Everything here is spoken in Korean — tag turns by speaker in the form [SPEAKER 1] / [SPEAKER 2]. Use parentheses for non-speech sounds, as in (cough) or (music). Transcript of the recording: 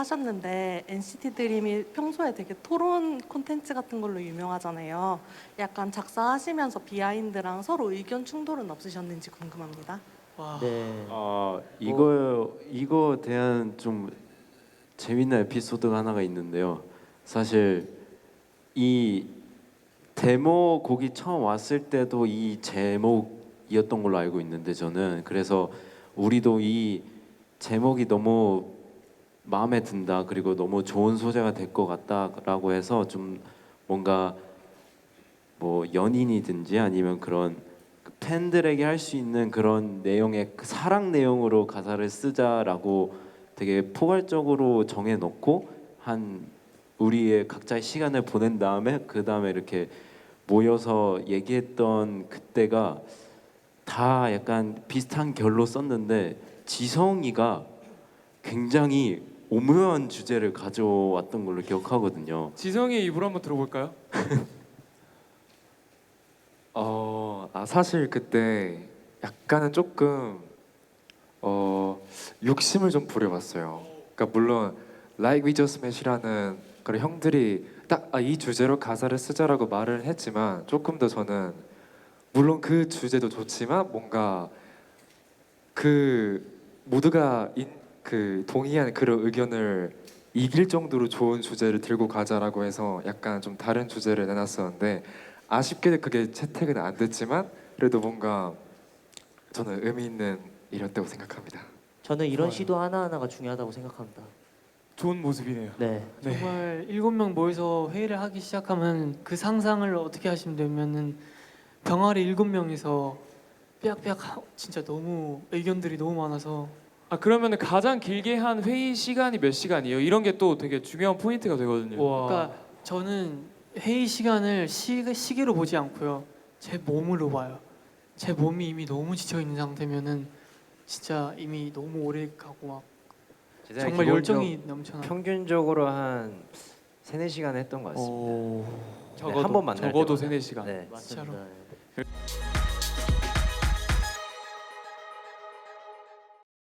[SPEAKER 1] 하셨는데 NCT 드림이 평소에 되게 토론 콘텐츠 같은 걸로 유명하잖아요. 약간 작사하시면서 비하인드랑 서로 의견 충돌은 없으셨는지 궁금합니다.
[SPEAKER 2] 네.
[SPEAKER 3] 아 이거 이거 대한 좀 재밌는 에피소드가 하나가 있는데요. 사실 이 데모 곡이 처음 왔을 때도 이 제목이었던 걸로 알고 있는데 저는 그래서 우리도 이 제목이 너무 마음에 든다 그리고 너무 좋은 소재가 될 것 같다라고 해서 좀 뭔가 뭐 연인이든지 아니면 그런 그 팬들에게 할 수 있는 그런 내용의 그 사랑 내용으로 가사를 쓰자라고 되게 포괄적으로 정해 놓고 한 우리의 각자의 시간을 보낸 다음에 그 다음에 이렇게 모여서 얘기했던 그때가 다 약간 비슷한 결로 썼는데 지성이가 굉장히 오묘한 주제를 가져왔던 걸로 기억하거든요.
[SPEAKER 4] 지성의 입으로 한번 들어볼까요? (laughs)
[SPEAKER 5] 어, 아 사실 그때 약간은 조금 어 욕심을 좀 부려봤어요. 그러니까 물론 Like We Just Met이라는 그런 형들이 딱아이 주제로 가사를 쓰자라고 말을 했지만 조금 더 저는 물론 그 주제도 좋지만 뭔가 그 모두가 인, 그 동의한 그런 의견을 이길 정도로 좋은 주제를 들고 가자라고 해서 약간 좀 다른 주제를 내놨었는데 아쉽게도 그게 채택은 안 됐지만 그래도 뭔가 저는 의미 있는 일이었다고 생각합니다.
[SPEAKER 2] 저는 이런
[SPEAKER 4] 좋아요.
[SPEAKER 2] 시도 하나 하나가 중요하다고 생각합니다.
[SPEAKER 4] 좋은 모습이네요.
[SPEAKER 2] 네.
[SPEAKER 4] 네.
[SPEAKER 6] 정말 일곱 명 모여서 회의를 하기 시작하면 그 상상을 어떻게 하시면 되면은 병아리 일곱 명이서 삐약삐약 하- 진짜 너무 의견들이 너무 많아서
[SPEAKER 4] 아 그러면 가장 길게 한 회의 시간이 몇 시간이에요? 이런 게 또 되게 중요한 포인트가 되거든요.
[SPEAKER 6] 그러니까 저는 회의 시간을 시, 시계로 보지 않고요 제 몸으로 봐요. 제 몸이 이미 너무 지쳐 있는 상태면은 진짜 이미 너무 오래 가고 막 정말 열정이 넘쳐나.
[SPEAKER 7] 평균적으로 한 세네 시간 했던 것 같습니다.
[SPEAKER 4] 오,
[SPEAKER 7] 네, 한번 만날
[SPEAKER 4] 적어도
[SPEAKER 7] 때마다.
[SPEAKER 4] 세네 시간.
[SPEAKER 7] 네.
[SPEAKER 2] 맞습니다.
[SPEAKER 6] 진짜로.
[SPEAKER 2] 네.